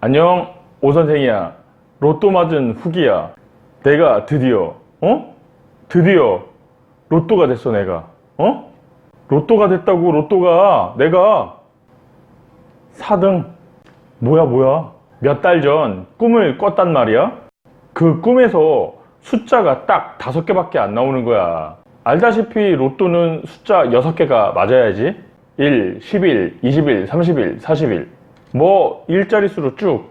안녕, 오 선생이야. 로또 맞은 후기야. 내가 드디어, 어? 드디어 로또가 됐어, 내가. 어? 로또가 됐다고, 로또가. 내가 4등. 뭐야, 뭐야. 몇 달 전 꿈을 꿨단 말이야? 그 꿈에서 숫자가 딱 다섯 개밖에 안 나오는 거야. 알다시피 로또는 숫자 6개가 맞아야지. 1, 10일, 20일, 30일, 40일. 뭐 일자리수로 쭉.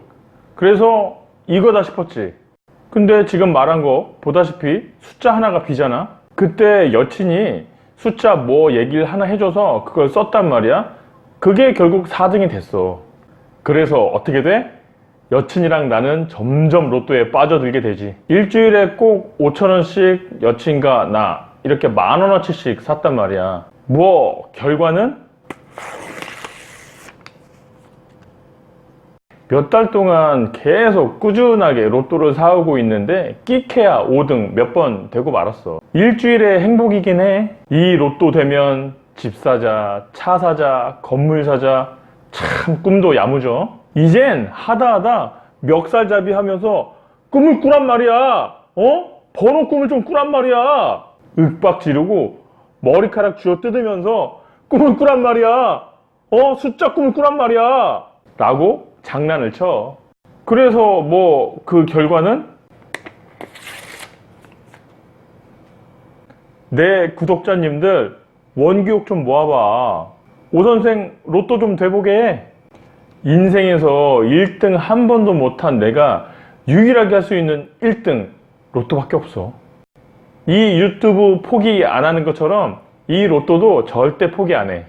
그래서 이거다 싶었지. 근데 지금 말한 거 보다시피 숫자 하나가 비잖아. 그때 여친이 숫자 뭐 얘기를 하나 해줘서 그걸 썼단 말이야. 그게 결국 4등이 됐어. 그래서 어떻게 돼? 여친이랑 나는 점점 로또에 빠져들게 되지. 일주일에 꼭 5천원씩 여친과 나 이렇게 만원어치씩 샀단 말이야. 뭐 결과는 몇 달 동안 계속 꾸준하게 로또를 사오고 있는데 끼케야 5등 몇 번 되고 말았어. 일주일에 행복이긴 해. 이 로또 되면 집 사자, 차 사자, 건물 사자. 참 꿈도 야무져. 이젠 하다 하다 멱살잡이 하면서 꿈을 꾸란 말이야. 어? 번호 꿈을 좀 꾸란 말이야. 윽박 지르고 머리카락 쥐어 뜯으면서 꿈을 꾸란 말이야. 어? 숫자 꿈을 꾸란 말이야. 라고 장난을 쳐. 그래서 뭐 그 결과는 내 구독자님들 원기옥 좀 모아봐. 오 선생 로또 좀 돼보게. 인생에서 1등 한 번도 못한 내가 유일하게 할 수 있는 1등 로또밖에 없어. 이 유튜브 포기 안 하는 것처럼 이 로또도 절대 포기 안 해.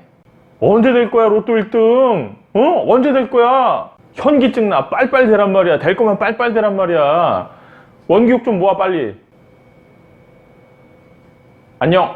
언제 될 거야 로또 1등? 어? 언제 될 거야? 현기증 나 빨빨 되란 말이야. 될 거면 빨빨 되란 말이야. 원기옥 좀 모아 빨리. 안녕.